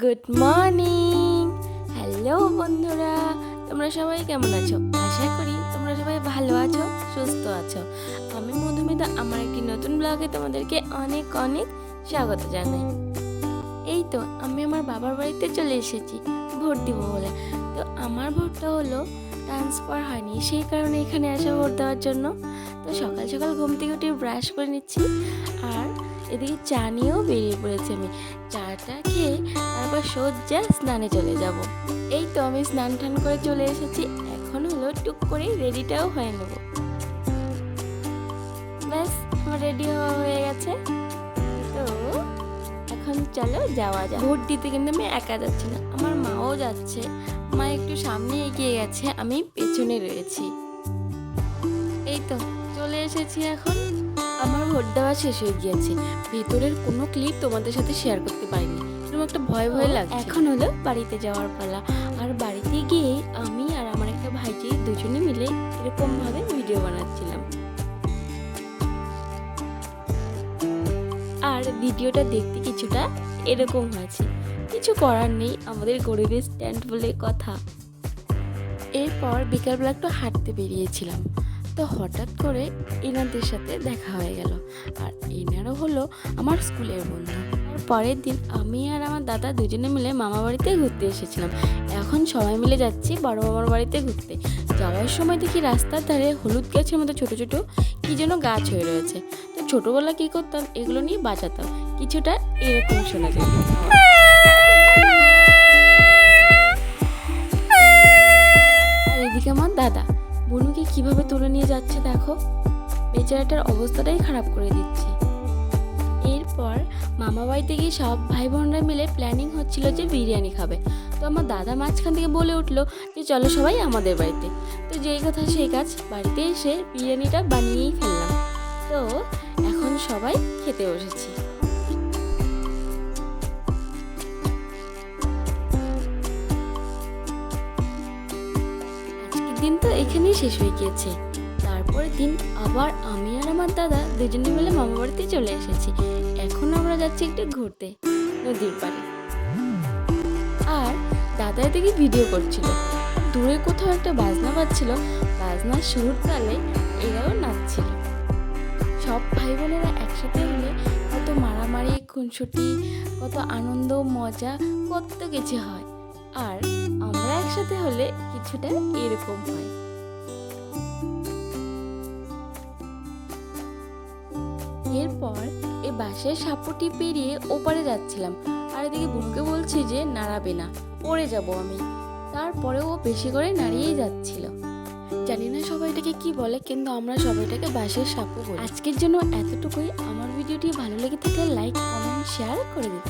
Good morning hello বন্ধুরা। তোমরা সবাই কেমন আছো? আশা করি তোমরা সবাই ভালো আছো, সুস্থ আছো। আমি মধুমিতা, আমার একটি নতুন ব্লগে তোমাদেরকে অনেক অনেক স্বাগত জানাই। এই তো, আমি আমার বাবার বাড়িতে চলে এসেছি ভোট দিব বলে। তো আমার ভোটটা হলো ট্রান্সফার হয়নি, সেই কারণে এখানে আসা ভোট দেওয়ার জন্য। তো সকাল সকাল ঘুম থেকে উঠে ব্রাশ করে নিচ্ছি। আর এদিকে চা নিয়েও বেরিয়ে পড়েছি আমি। চাটা খেয়ে তারপর সজ্জা স্নানে চলে যাব। এই তো আমি স্নান টান করে চলে এসেছি। এখন হলো টুক করে রেডিটাও হয়ে নেব। ব্যাস, আমার রেডি হওয়া হয়ে গেছে। তো এখন চলো যাওয়া যাক। ভোট দিতে কিন্তু আমি একা যাচ্ছি না, আমার মাও যাচ্ছে। মা একটু সামনে এগিয়ে গেছে, আমি পেছনে রয়েছি। এই তো চলে এসেছি এখন। আমার ভোট দেওয়া শেষ হয়ে গিয়েছে। ভেতরের কোনো ক্লিপ তোমাদের সাথে শেয়ার করতে পারিনি। এরকম একটা ভয় ভয় লাগছে। এখন হলো বাড়িতে যাওয়ার পালা। আর বাড়িতে গিয়ে আমি আর আমার একটা ভাইজি দুজনে মিলে এরকম ভাবে ভিডিও বানাচ্ছিলাম। আর ভিডিওটা দেখতে কিছুটা এরকম হয়েছে। কিছু করার নেই আমাদের গরিবের স্ট্যান্ড বলে কথা। এরপর বিকালবেলা একটু হাঁটতে বেরিয়েছিলাম। তো হঠাৎ করে এনাদের সাথে দেখা হয়ে গেল। আর এনারও হলো আমার স্কুলের বন্ধু। পরের দিন আমি আর আমার দাদা দুজনে মিলে মামা বাড়িতে ঘুরতে এসেছিলাম। এখন সবাই মিলে যাচ্ছি বড় মামার বাড়িতে ঘুরতে। যাওয়ার সময় দেখি রাস্তার ধারে হলুদ গাছের মতো ছোট ছোট কি যেন গাছ হয়ে রয়েছে। তো ছোটবেলা কি করতাম এগুলো নিয়ে বাঁচাতাম। কিছুটা এরকম শোনা যায়। এদিকে আমার দাদা। বনুকে কীভাবে তুলে নিয়ে যাচ্ছে দেখো? বেচারাটার অবস্থাটাই খারাপ করে দিচ্ছে। এরপর মামা বাড়িতে গিয়ে সব ভাই বোনরা মিলে প্ল্যানিং হচ্ছিল যে বিরিয়ানি খাবে। তো আমার দাদা মাঝখান থেকে বলে উঠল যে, চলো সবাই আমাদের বাড়িতে। তো যেই কথা সেই কাজ বাড়িতে এসে বিরিয়ানিটা বানিয়েই ফেললাম। তো এখন সবাই খেতে বসেছি। দিন তো এখানেই শেষ হয়ে গিয়েছে। তারপরের দিন আবার আমি আর আমার দাদা দুজনে মিলে মামা বাড়িতে চলে এসেছি। এখন আমরা যাচ্ছি একটু ঘুরতে, নদীর পাড়ে। আর দাদা এদিকে ভিডিও করছিল। দূরে কোথাও একটা বাজনা বাজছিল। বাজনার সুর তালে এরাও নাচছিল। সব ভাই বোনেরা একসাথে হলে কত মারামারি, খুনসুটি, কত আনন্দ, মজা, কত কিছু হয়। আর আমরা একসাথে হলে কিছুটা এরকম হয়। এরপর এই বাসের সাপুটি পেরিয়ে ওপারে যাচ্ছিলাম। আর এদিকে বুনুকে বলছি যে, নাড়াবে না, পড়ে যাব আমি। তারপরেও ও বেশি করে নাড়িয়েই যাচ্ছিল। জানি না সবাই এটাকে কি বলে, কিন্তু আমরা সবাইটাকে বাসের সাপু বলি। আজকের জন্য এতটুকুই। আমার ভিডিওটি ভালো লেগে থাকলে লাইক, কমেন্ট শেয়ার করে দিন